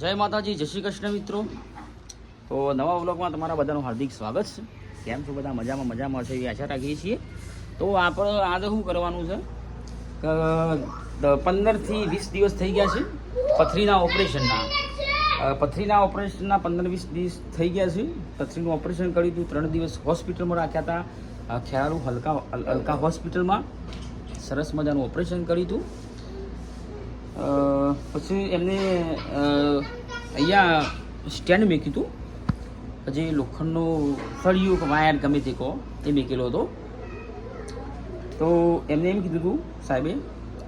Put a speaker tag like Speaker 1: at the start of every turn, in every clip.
Speaker 1: જય માતાજી, જય શ્રી કૃષ્ણ મિત્રો. તો નવા વ્લોગમાં તમારા બધાનું હાર્દિક સ્વાગત છે. કેમ છો બધા? મજામાં મજામાં છે એવી આશા રાખીએ છીએ. તો આપણે આજે શું કરવાનું છે? પંદરથી વીસ દિવસ થઈ ગયા છે પથરીના ઓપરેશનના. પથરીના ઓપરેશનના પંદર વીસ દિવસ થઈ ગયા છે. પથરીનું ઓપરેશન કર્યું હતું, ત્રણ દિવસ હોસ્પિટલમાં રાખ્યા હતા. ખેરાલુ હલકા હલકા હોસ્પિટલમાં. સરસ મજાનું ઓપરેશન કર્યું હતું. પછી એમને અહીંયા સ્ટેન્ડ મૂક્યું હતું. પછી લોખંડનું સળિયું કે વાયર ગમે તે કહો, એ મૂકેલો હતો. તો એમને એમ કીધું હતું, સાહેબે,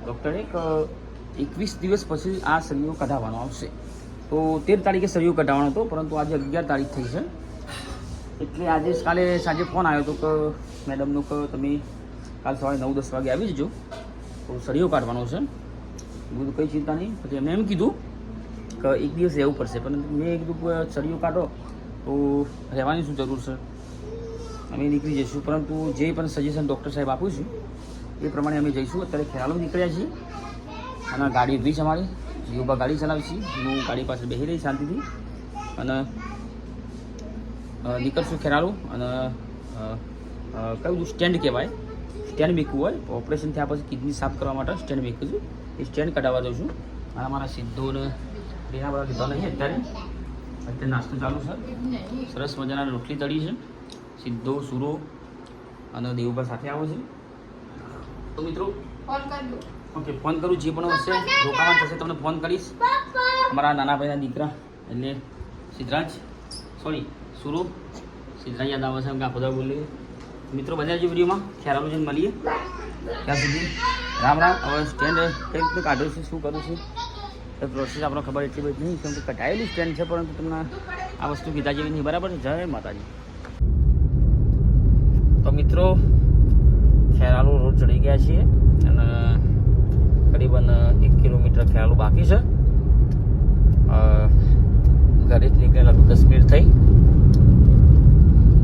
Speaker 1: ડૉક્ટરે કે એકવીસ દિવસ પછી આ સળિયો કઢાવવાનો આવશે. તો તેર તારીખે સળિયો કઢાવવાનો હતો, પરંતુ આજે અગિયાર તારીખ થઈ છે. એટલે આજે કાલે સાંજે ફોન આવ્યો હતો કે, મેડમનો કે, તમે કાલ સવારે નવ દસ વાગે આવી જજો. તો સળિયો કાઢવાનો છે. મેં કઈ ચિંતા નહીં. પછી એમને એમ કીધું કે એક દિવસ રહેવું પડશે. પરંતુ મેં કીધું કે સળિયો કાઢો. તો રહેવાની શું જરૂર છે? અમે નીકળી જઈશું. પરંતુ જે પણ સજેશન ડૉક્ટર સાહેબ આપું છું, એ પ્રમાણે અમે જઈશું. અત્યારે ખેરાલુ નીકળ્યા છીએ. અને ગાડી ઊભી છે અમારી. યુવા ગાડી ચલાવી છે હું ગાડી પાસે બેસી રહી શાંતિથી. અને નીકળશું ખેરાલુ. અને કયું સ્ટેન્ડ કહેવાય? સ્ટેન્ડ મૂકવું હોય. ઓપરેશન થયા પછી કિડની સાફ કરવા માટે સ્ટેન્ડ મૂકું છું. સ્ટેન્ડ કઢાવવા દઉં છું. અને મારા સિદ્ધો ને બધા લીધા નહીં અત્યારે. અત્યારે નાસ્તો ચાલુ છે. સરસ મજાના રોટલી તળી છે. સિદ્ધો સુરો અને દેવુભા સાથે આવો છે. તો મિત્રો ઓકે ફોન કરું જે પણ હશે રોકાવાનું થશે તમને ફોન કરીશ. અમારા નાના ભાઈના દીકરા એટલે સિદ્ધરાજ સોરી સુરો સિદ્ધરાજ યાદ આવે છે એમ કે આખો દાડો બોલીએ. મિત્રો બધા જ વિડીયોમાં. ખ્યાલ મળીએ. ત્યાં સુધી. રામ રામ. હવે સ્ટેન્ડ કાઢ્યું છે, શું કરું છું? એ પ્રોસેસ આપણને ખબર એટલી બધી નહીં, કેમ કે કટાયેલું સ્ટેન્ડ છે, પરંતુ તમને આ વસ્તુ કીધા જેવી નહીં. બરાબર છે? જય માતાજી. તો મિત્રો, ખેરાલુ રોડ ચડી ગયા છીએ અને કરીબન એક કિલોમીટર ખેરાલુ બાકી છે. ઘરેથી નીકળેલા દસ મિનિટ થઈ.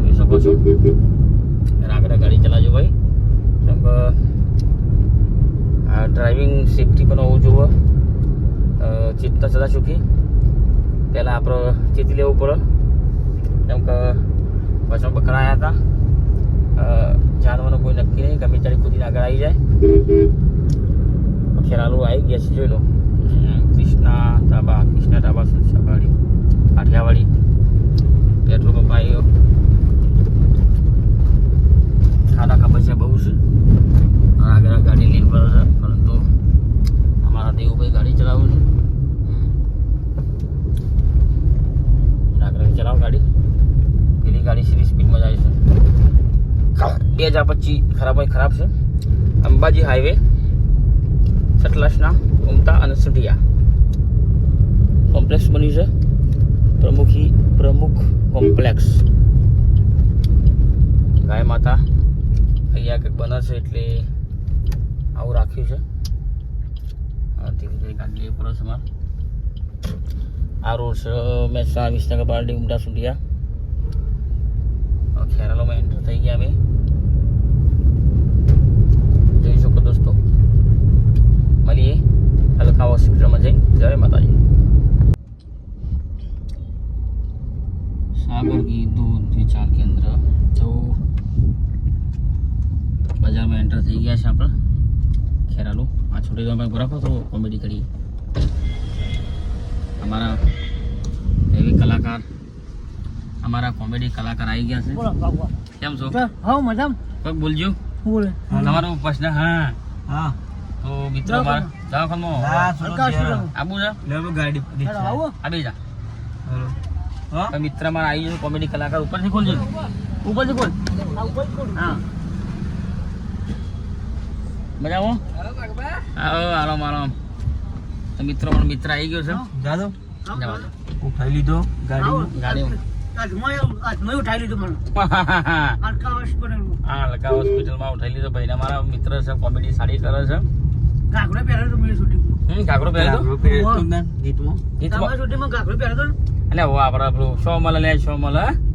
Speaker 1: જોઈ શકો છો. આગળ ગાડી ચલાવજો ભાઈ કેમ કે આ ડ્રાઇવિંગ સેફટી પણ હોવું જોઈએ. ચેતતા સદા સુખી. પહેલાં આપણે ચેતી લેવું પડે. કેમ કે વચમાં બકરાયા હતા. જાનવાનું કોઈ નક્કી નહીં ગમે ત્યારે કૂદીને આગળ આવી જાય. ખેરાલુ આવી ગયા છે, જોઈ લો. કૃષ્ણા ધાબા કૃષ્ણા ધાબા સંસાવાડી કાઠિયાવાડી પેટ્રોલ પંપ આવ્યો. ખાડા કબજિયા બહુ છે. આગળ ગાડી પડે પરંતુ ભાઈ ગાડી ચલાવું છે. આગળ ચલાવો ગાડી. પેલી ગાડી સીધી સ્પીડમાં જાય છે. બે હજાર પચીસ ખરાબ હોય, ખરાબ છે. અંબાજી હાઈવે સતલાસના ઉમતા અને સુઢિયા. કોમ્પ્લેક્સ બન્યું છે. પ્રમુખી, પ્રમુખ કોમ્પ્લેક્સ ગાય માતા અહીંયા કંઈક બને એટલે આવું રાખ્યું છે. ગાડી પડે છે મારે? આ રોડ છે મહેસાણા વિસનગર બારડી એન્ટર થઈ ગયા અમે. જોઈ શકો દોસ્તો. મળીએ. હોસ્પિટલમાં જઈને જય માતાજી. સાગર ઘી દૂધ વિચાર કેન્દ્ર. તો બજારમાં એન્ટર થઈ ગયા છે આપણે. ખેરાલુ આ છોટી તમે રાખો તો કોમેડી કરીએ અમારા એવી કલાકાર અમારા કોમેડી કલાકાર આવી ગયા છે. કેમ છો?
Speaker 2: હા મજામ.
Speaker 1: કોઈ બોલજો.
Speaker 2: બોલે?
Speaker 1: તમારો પ્રશ્ન હા.
Speaker 3: હા.
Speaker 1: તો મિત્રો અમારા
Speaker 2: hospital.
Speaker 1: આબુ જા.
Speaker 3: લેવો ગાડી
Speaker 2: આવો.
Speaker 1: આ જા.
Speaker 3: હા?
Speaker 1: મિત્ર મારા આવી કોમેડી કલાકાર. ઉપરથી ખોલજો. ઉપરથી ખોલ.
Speaker 2: હા ઉપરથી ખોલ.
Speaker 1: હા. મજામાં આવો આરામ આરામ. તો મિત્રો મારો મિત્ર આવી ગયો છે.
Speaker 3: જાદો ઉઠાઈ લીધો. ગાડી
Speaker 1: ગાડી મારા?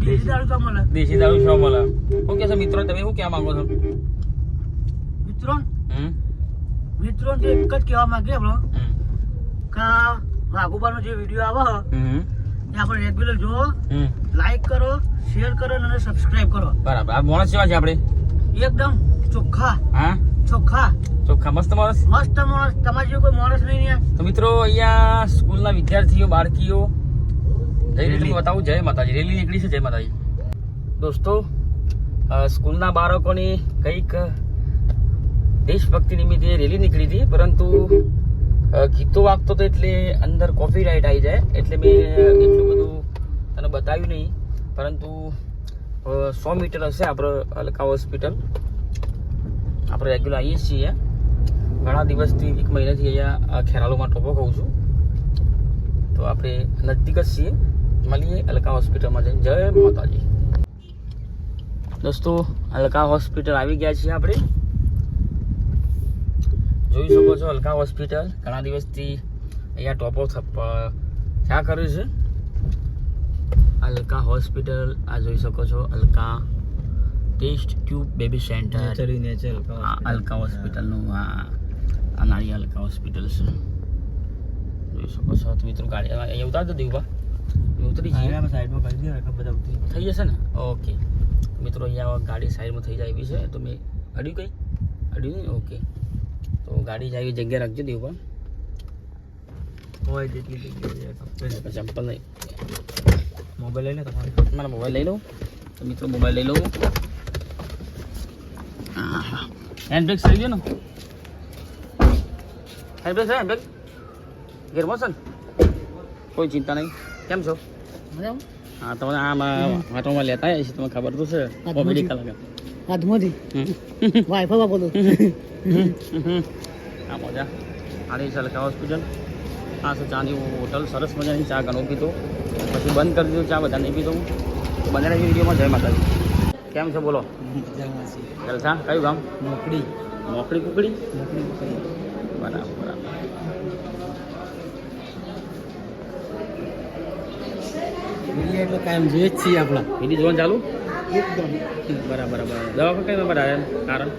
Speaker 2: દેશી દારૂ મળે.
Speaker 1: દેશી દારૂ શો મળે. શું કે છે મિત્રો તમે શું ક્યાં માંગો છો?
Speaker 2: મિત્રો મિત્રો એક જ કહેવા માંગે આપણો. કે વાઘુબાનો જે વીડિયો આવે એ આપણે રેગ્યુલર
Speaker 1: હમ.
Speaker 2: લાઈક કરો શેર કરો અને સબસ્ક્રાઇબ કરો.
Speaker 1: બરાબર. આ માણસ જેવા છે આપણે
Speaker 2: એકદમ ચોખ્ખા.
Speaker 1: હા?
Speaker 2: ચોખ્ખા.
Speaker 1: ચોખ્ખા. મસ્ત માણસ
Speaker 2: મસ્ત માણસ તમારા જેવો કોઈ માણસ નહીં યાર
Speaker 1: તો મિત્રો અહીંયા સ્કૂલના વિદ્યાર્થીઓ બાળકીઓ જય રેલી. બતાવું. જય માતાજી. રેલી નીકળી છે. જય માતાજી. દોસ્તો સ્કૂલના બાળકોની કંઈક દેશભક્તિ નિમિત્તે રેલી નીકળી હતી, પરંતુ ગીતો વાગતો તો એટલે અંદર કોફી રાઇટ આવી જાય, એટલે મેં એટલું બધું તને બતાવ્યું નહીં. પરંતુ સો મીટર હશે આપણે અલકા હોસ્પિટલ. આપણે રેગ્યુલર આવીએ છીએ. ઘણા દિવસથી, એક મહિનાથી અહીંયા ખેરાલોમાં ટોપો કહું છું. તો આપણે નજદીક જ છીએ. મળીએ અલકા હોસ્પિટલમાં જઈને. જય માતાજી. દોસ્તો, અલકા હોસ્પિટલ આવી ગયા છીએ આપણે જોઈ શકો છો અલકા હોસ્પિટલ. ઘણા દિવસથી અહીંયા ટોપો થપ ક્યાં કર્યું છે? અલકા હોસ્પિટલ આ જોઈ શકો છો. Alka test tube baby centre. Alka હોસ્પિટલનું આ અનાળી અલકા હોસ્પિટલ છે. જોઈ શકો છો. તો મિત્રો ગાડી અહીંયા ઉતાર દો દીવા ઉતરી જઈએ.
Speaker 3: સાઈડમાં કરી દઈએ બધા ઉતરી
Speaker 1: થઈ જશે ને? ઓકે. મિત્રો અહીંયા ગાડી સાઈડમાં થઈ જાય એવી છે. તો મેં અડ્યું કંઈ? અડ્યું નહીં? ઓકે. ગાડી જાય એવી જગ્યા રાખજો દીવા
Speaker 3: હોય જેટલી જગ્યા
Speaker 1: ચંપલ નહીં
Speaker 3: મોબાઈલ લઈ. લે તમારે
Speaker 1: મારા મોબાઈલ લઈ લઉં. તો મિત્રો મોબાઈલ લઈ લઉં. હેન્ડબેગ થઈ ગયો ને? હેન્ડબેગ છે હેન્ડબેગ ગેરમો છે ને? કોઈ ચિંતા નહીં. કેમ છો?
Speaker 2: મજામાં?
Speaker 1: હા તમને આમાં વાટોમાં લેતા આવ્યા છે તમને ખબર તો છે. કોમેડી. કલાકાર.
Speaker 2: હાથમાંથી
Speaker 1: હમ.
Speaker 2: બોલો.
Speaker 1: આ મજા. આની છે હોસ્પિટલ આ છે ચાની હોટલ સરસ મજાની ચા ઘણો પીધો પછી બંધ કરી દીધું ચા બધા નહીં પીધો તો બંને વિડીયોમાં જય માતાજી. કેમ છે બોલો? જલસા કયું ગામ?
Speaker 3: મોકડી.
Speaker 1: મોકડી કુકડી?
Speaker 3: નોકરી
Speaker 1: બરાબર બરાબર.
Speaker 3: વીડિયો એટલે કાયમ જોઈએ જ છીએ આપણા.
Speaker 1: વીડિયો જોવાનું ચાલુ?
Speaker 2: એકદમ.
Speaker 1: બરાબર બરાબર. દવા કઈ આવ્યા? કારણ?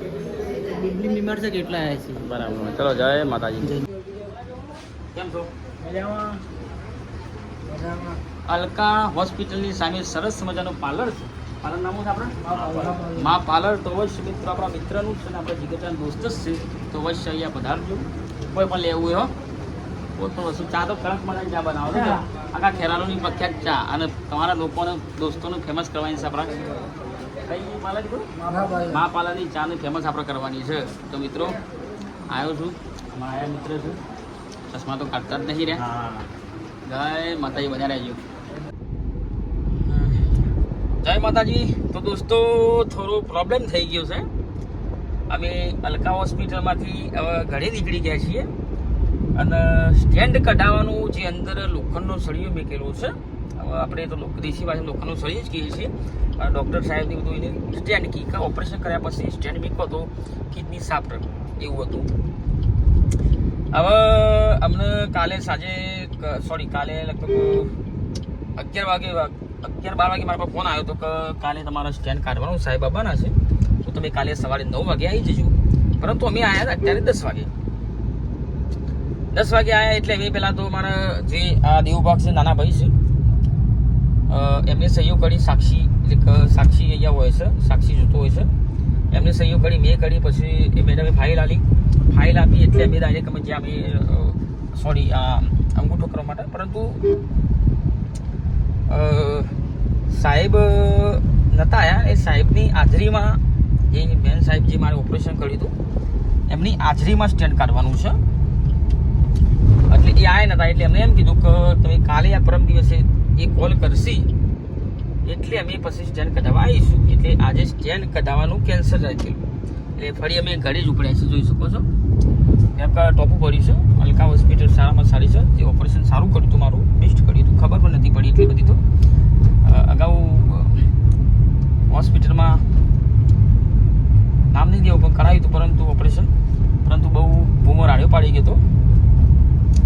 Speaker 3: બીબલી બીમાર છે કેટલા આવ્યા છે?
Speaker 1: બરાબર. ચલો જય માતાજી. કેમ છો? અલકા હોસ્પિટલની સામે સરસ મજાનું પાર્લર છે. પાર્લર નામ છે આપણે? મા પાર્લર. તો અવશ્ય મિત્ર આપણા મિત્રનું જ છે ને આપણે જીગરજાન દોસ્ત જ છે. તો અવશ્ય અહીંયા પધારજો. કોઈ પણ લેવું હોય હો. કોઈ પણ વસ્તુ ચા તો કડક મજાની ચા બનાવો. આખા ખેરાલુની પ્રખ્યાત ચા. અને તમારા લોકોને દોસ્તોને ફેમસ કરવાની છે આપણા. મા પાલાની ચાને ફેમસ આપણે કરવાની છે. તો મિત્રો આવ્યો છું. મારા મિત્ર છું. ચશ્મા તો કાઢતા જ નહીં રહ્યા.
Speaker 3: હા.
Speaker 1: જય માતાજી બધા રહેજો. જય માતાજી. તો દોસ્તો થોડો પ્રોબ્લેમ થઈ ગયો છે. અમે અલકા હોસ્પિટલમાંથી હવે ઘરે નીકળી ગયા છીએ. અને સ્ટેન્ડ કઢાવવાનું જે અંદર લોખંડનો સળિયો મેકેલો છે હવે આપણે તો દેશી ભાષામાં લોકોનું સળિયો જ કહીએ છીએ. ડૉક્ટર સાહેબને બધું એને સ્ટેન્ડ કી કાં ઓપરેશન કર્યા પછી સ્ટેન્ડ મૂક્યો હતો કિડની સાફ એવું હતું. હવે અમને કાલે સાંજે સોરી કાલે લગભગ અગિયાર વાગે અગિયાર બાર વાગે મારા પર ફોન આવ્યો હતો કે કાલે તમારા સ્ટેન્ડ કાઢવાનું સાહેબ આવવાના છે. તો તમે કાલે સવારે નવ વાગે આવી જજો. પરંતુ અમે આવ્યા હતા અત્યારે દસ વાગે. દસ વાગે આવ્યા એટલે એ પહેલાં તો મારા જે આ દેવભાગ છે, નાના ભાઈ છે એમને સહયોગ કરી સાક્ષી સાક્ષી અહીંયા હોય છે, સાક્ષી જૂતો હોય છે. એમને સહયોગ કરી મેં કરી પછી એ મેડમે ફાઇલ આપી. ફાઇલ આપી એટલે અમે ડાયરેક્ટ અમે જ્યાં અમે સોરી અંગૂઠો કરવા માટે. પરંતુ સાહેબ નહોતા આવ્યા એ સાહેબની હાજરીમાં જે બેન સાહેબ જે મારે ઓપરેશન કર્યું હતું, એમની હાજરીમાં સ્ટેન્ડ કાઢવાનું છે. એટલે એ આયા નતા, એટલે એમને એમ કીધું કે, તમે કાલે આ પરમ દિવસે એ કોલ કરશી. એટલે અમે પછી સ્ટેન્ડ કઢાવવા આવીશું. એટલે આજે સ્ટેન્ડ કઢાવવાનું કેન્સલ રાખેલું. એટલે ફરી અમે ઘરે જ ઉપડ્યા છીએ, જોઈ શકો છો. એમ કા ટોપું પડ્યું છે. અલકા હોસ્પિટલ સારામાં સારી છે. જે ઓપરેશન સારું કર્યું હતું મારું બેસ્ટ કર્યું હતું. ખબર પણ નથી પડી એટલી બધી તો. અગાઉ હોસ્પિટલમાં નામ નહીં દેવું, પણ કરાવ્યું હતું, પરંતુ ઓપરેશન પરંતુ બહુ બૂમો રાડ્યો પાડી ગયો હતો.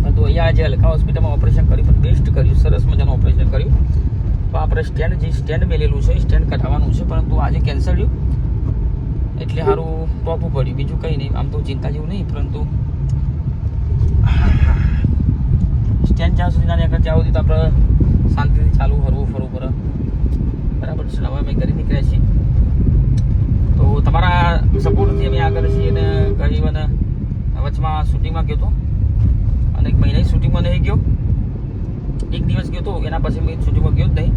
Speaker 1: પરંતુ અહીંયા આજે અલખા હોસ્પિટલમાં ઓપરેશન કર્યું, પણ બેસ્ટ કર્યું, સરસ મજાનું ઓપરેશન કર્યું. તો આપણે સ્ટેન્ડ જે સ્ટેન્ડ મેલેલું છે સ્ટેન્ડ કઢાવવાનું છે, પરંતુ આજે કેન્સલ રહ્યું એટલે સારું ટોપું પડ્યું બીજું કંઈ નહીં, આમ તો ચિંતા જેવું નહીં, પરંતુ સ્ટેન્ડ જ્યાં સુધી નાની આગળ સુધી તો આપણે શાંતિથી ચાલુ હરવું, ફરવું પડે. બરાબર છે હવે અમે કરી નીકળ્યા છીએ. તો તમારા સપોર્ટથી અમે આગળ છીએ અને ઘણી મને વચમાં શૂટિંગમાં ગયો હતો અને એક મહિનાની શૂટિંગમાં નહીં ગયો. એક દિવસ ગયો હતો એના પછી મેં શૂટિંગમાં ગયો જ નહીં.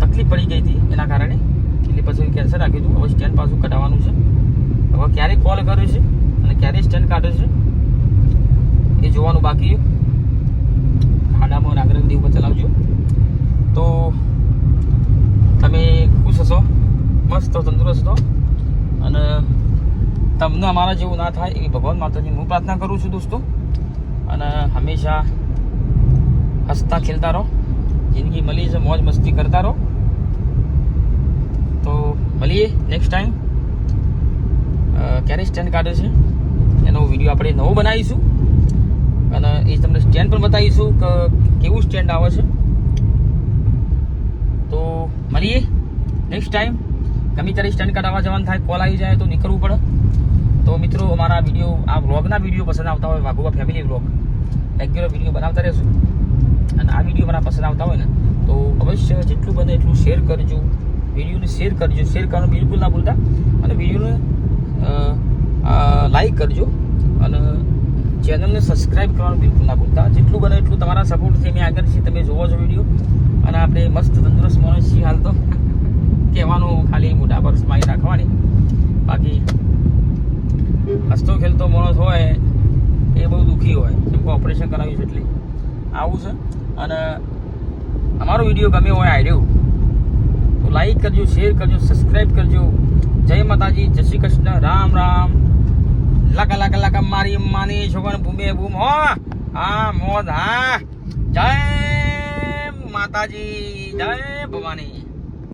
Speaker 1: તકલીફ પડી ગઈ હતી એના કારણે. એટલે પછી કેન્સલ રાખ્યું હતું. હવે સ્ટેન્ડ પાછું કઢાવવાનું છે. હવે ક્યારે કોલ કર્યો છે અને ક્યારે સ્ટેન્ડ કાઢ્યો છે એ જોવાનું બાકી ખાડામાં નાગરિક દેવ ચલાવજો. તો તમે ખુશ હશો? મસ્ત, તંદુરસ્ત હો. અને તમને અમારા જેવું ના થાય એવી ભગવાન માતાજી હું પ્રાર્થના કરું છું દોસ્તો. અને હંમેશા હસતા ખેલતા રહો. જિંદગી મળી છે, મોજ મસ્તી કરતા રહો. તો મળીએ નેક્સ્ટ ટાઈમ ક્યારે સ્ટેન્ડ કાઢે છે? એનો વીડિયો આપણે નવો બનાવીશું. અને એ તમને સ્ટેન્ડ પણ બતાવીશું કે કેવું સ્ટેન્ડ આવે છે. તો મળીએ નેક્સ્ટ ટાઈમ ગમે ત્યારે સ્ટેન્ડ કાઢવા જવાનું થાય કોલ આવી જાય તો નીકળવું પડે. તો મિત્રો, અમારા વીડિયો આ વ્લોગના વીડિયો પસંદ આવતા હોય, Vaghoba family vlog regular video બનાવતા રહેશું. અને આ વીડિયો મારા પસંદ આવતા હોય ને, તો અવશ્ય જેટલું બને એટલું શેર કરજો. વિડીયોને શેર કરજો. શેર કરવાનું બિલકુલ ના ભૂલતા. અને વિડીયોને લાઈક કરજો. અને ચેનલને સબસ્ક્રાઈબ કરવાનું બિલકુલ ના ભૂલતા. જેટલું બને એટલું તમારા સપોર્ટથી અમે આગળ છીએ તમે જોવો છો વીડિયો અને આપણે મસ્ત તંદુરસ્ત માણસ છીએ હાલ તો. કહેવાનું ખાલી મોટા પર સ્માઈલ રાખવાની. બાકી હસતો ખેલતો માણસ હોય, એ બહુ દુઃખી હોય. કેમ કે ઓપરેશન કરાવ્યું છે એટલે. આવું છે. અને અમારો વીડિયો ગમે હોય આઈડિયો તો લાઈક કરજો શેર કરજો સબસ્ક્રાઈબ કરજો. જય માતાજી, જય શ્રી કૃષ્ણ. રામ રામ. લાકા લાકા લાકા, મારી માની છોકરા ભૂમે ભૂમ. હો! હા મોદ હા. જય માતાજી, જય ભવાની.